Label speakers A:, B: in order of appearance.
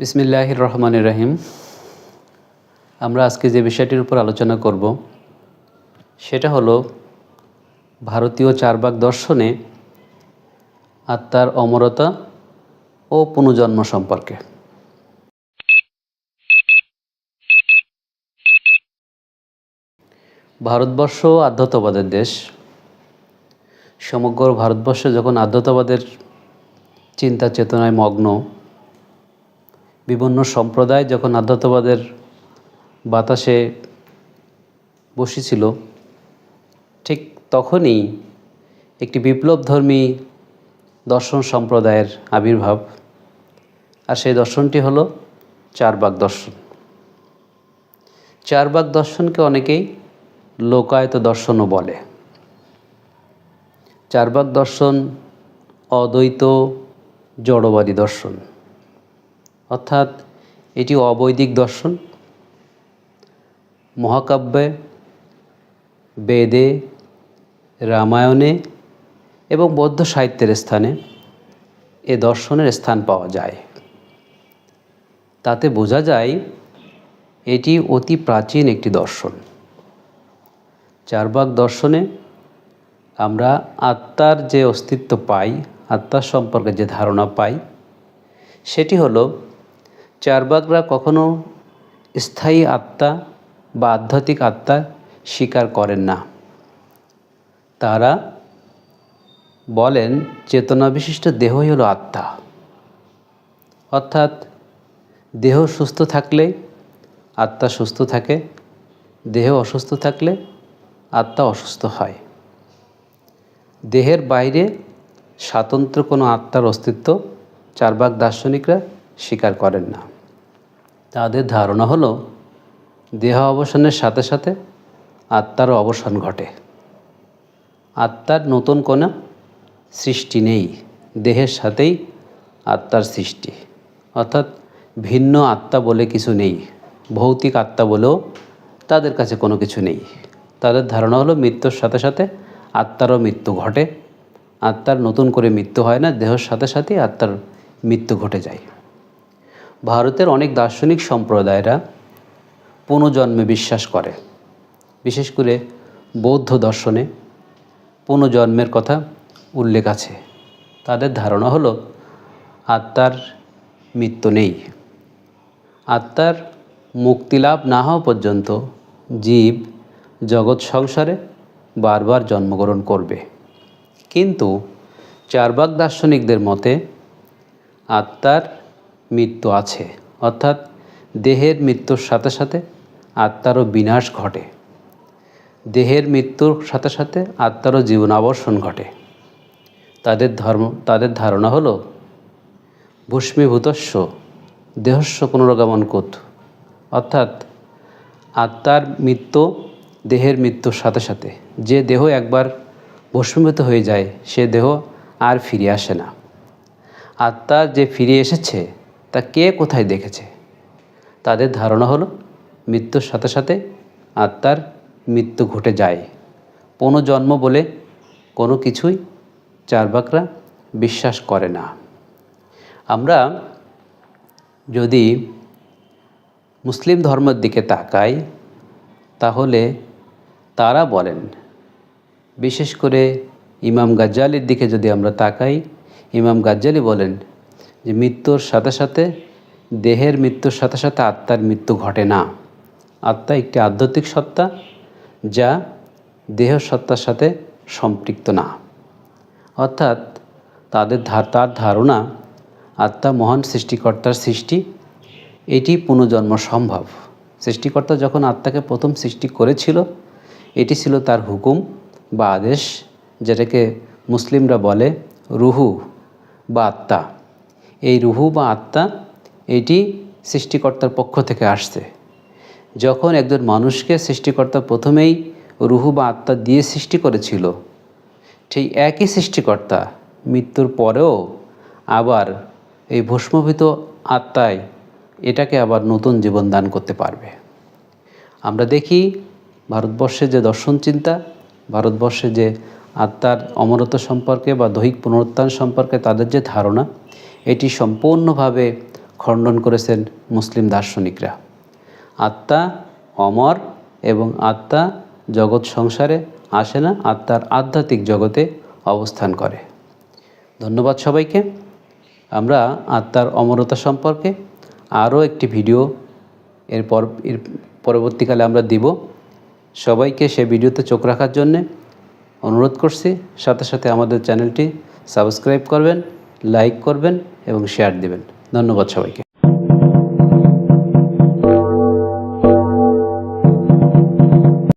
A: বিসমিল্লাহির রহমান রহিম। আমরা আজকে যে বিষয়টির উপর আলোচনা করব, সেটা হলো ভারতীয় চারবাক দর্শনে আত্মার অমরতা ও পুনর্জন্ম সম্পর্কে। ভারতবর্ষ আধ্যাত্মবাদের দেশ। সমগ্র ভারতবর্ষ যখন আধ্যাত্মবাদের চিন্তা চেতনায় মগ্ন বিভিন্ন সম্প্রদায় যখন আধ্যাত্মবাদের বাতাসে বসেছিল, ঠিক তখনই একটি বিপ্লবধর্মী দর্শন সম্প্রদায়ের আবির্ভাব। আর সেই দর্শনটি হলো চারবাক দর্শন। চারবাক দর্শনকে অনেকেই লোকায়ত দর্শনও বলে। চারবাক দর্শন অদ্বৈত জড়বাদী দর্শন। অর্থাৎ এটি অবৈদিক দর্শন। মহাকাব্যে, বেদে, রামায়ণে এবং বৌদ্ধ সাহিত্যের স্থানে এ দর্শনের স্থান পাওয়া যায়। তাতে বোঝা যায়, এটি অতি প্রাচীন একটি দর্শন। চারবাক দর্শনে আমরা আত্মার যে অস্তিত্ব পাই আত্মার সম্পর্কে যে ধারণা পাই, সেটি হলো চারবাকরা কখনো স্থায়ী আত্মা বা আধ্যাত্মিক আত্মা স্বীকার করেন না। তারা বলেন চেতনা বিশিষ্ট দেহই হলো আত্মা। অর্থাৎ দেহ সুস্থ থাকলে আত্মা সুস্থ থাকে, দেহ অসুস্থ থাকলে আত্মা অসুস্থ হয়। দেহের বাইরে স্বাতন্ত্র কোনো আত্মার অস্তিত্ব চারবাক দার্শনিকরা স্বীকার করেন না। তাদের ধারণা হলো, দেহ অবসানের সাথে সাথে আত্মারও অবসান ঘটে। আত্মার নতুন কোনো সৃষ্টি নেই। দেহের সাথেই আত্মার সৃষ্টি। অর্থাৎ ভিন্ন আত্মা বলে কিছু নেই। ভৌতিক আত্মা বলেও তাদের কাছে কোনো কিছু নেই। তাদের ধারণা হলো, মৃত্যুর সাথে সাথে আত্মারও মৃত্যু ঘটে। আত্মার নতুন করে মৃত্যু হয় না, দেহের সাথে সাথেই আত্মার মৃত্যু ঘটে যায়। ভারতের অনেক দার্শনিক সম্প্রদায়রা পুনর্জন্মে বিশ্বাস করে। বিশেষ করে বৌদ্ধ দর্শনে পুনর্জন্মের কথা উল্লেখ আছে। তাদের ধারণা হলো, আত্মার মৃত্যু নেই। আত্মার মুক্তিলাভ না হওয়া পর্যন্ত জীব জগৎ সংসারে বারবার জন্মগ্রহণ করবে। কিন্তু চারবাক দার্শনিকদের মতে, আত্মার মৃত্যু আছে। অর্থাৎ দেহের মৃত্যুর সাথে সাথে আত্মারও বিনাশ ঘটে। দেহের মৃত্যুর সাথে সাথে আত্মারও জীবনাবর্ষণ ঘটে। তাদের ধর্ম, তাদের ধারণা হলো ভূষ্মীভূতস্ব দেহস্ব পুনরগমন কুত। অর্থাৎ আত্মার মৃত্যু দেহের মৃত্যুর সাথে সাথে। যে দেহ একবার ভস্মীভূত হয়ে যায়, সে দেহ আর ফিরে আসে না। আত্মা যে ফিরে এসেছে তা কে কোথায় দেখেছে? তাদের ধারণা হলো, মৃত্যুর সাথে সাথে আত্মার মৃত্যু ঘটে যায়। পুনর্জন্ম বলে কোনো কিছুই চারবাকরা বিশ্বাস করে না। আমরা যদি মুসলিম ধর্মের দিকে তাকাই, তাহলে তারা বলেন, বিশেষ করে ইমাম গাজ্জালির দিকে যদি আমরা তাকাই, ইমাম গাজ্জালি বলেন যে মৃত্যুর সাথে সাথে, দেহের মৃত্যুর সাথে সাথে আত্মার মৃত্যু ঘটে না। আত্মা একটি আধ্যাত্মিক সত্তা যা দেহ সত্তার সাথে সম্পৃক্ত না। অর্থাৎ তাদের তার ধারণা আত্মা মহান সৃষ্টিকর্তার সৃষ্টি, এটি পুনর্জন্ম সম্ভব। সৃষ্টিকর্তা যখন আত্মাকে প্রথম সৃষ্টি করেছিল, এটি ছিল তার হুকুম বা আদেশ, যেটাকে মুসলিমরা বলে রুহু বা আত্মা। এই রুহু বা আত্মা এটি সৃষ্টিকর্তার পক্ষ থেকে আসছে। যখন একজন মানুষকে সৃষ্টিকর্তা প্রথমেই রুহু বা আত্মা দিয়ে সৃষ্টি করেছিল, সেই একই সৃষ্টিকর্তা মৃত্যুর পরেও আবার এই ভস্মভূত আত্মায় এটাকে আবার নতুন জীবন দান করতে পারবে। আমরা দেখি ভারতবর্ষে যে দর্শন চিন্তা ভারতবর্ষে যে আত্মার অমরত্ব সম্পর্কে বা দৈহিক পুনরুত্থান সম্পর্কে তাদের যে ধারণা এটি সম্পূর্ণভাবে খণ্ডন করেছেন মুসলিম দার্শনিকরা। আত্মা অমর এবং আত্মা জগৎ সংসারে আসে না, আত্মার আধ্যাত্মিক জগতে অবস্থান করে। ধন্যবাদ সবাইকে। আমরা আত্মার অমরতা সম্পর্কে আরও একটি ভিডিও এর পর, এর পরবর্তীকালে আমরা দিব। সবাইকে সে ভিডিওতে চোখ রাখার জন্যে অনুরোধ করছি। সাথে সাথে আমাদের চ্যানেলটি সাবস্ক্রাইব করবেন। লাইক করবেন এবং শেয়ার দেবেন। ধন্যবাদ সবাইকে।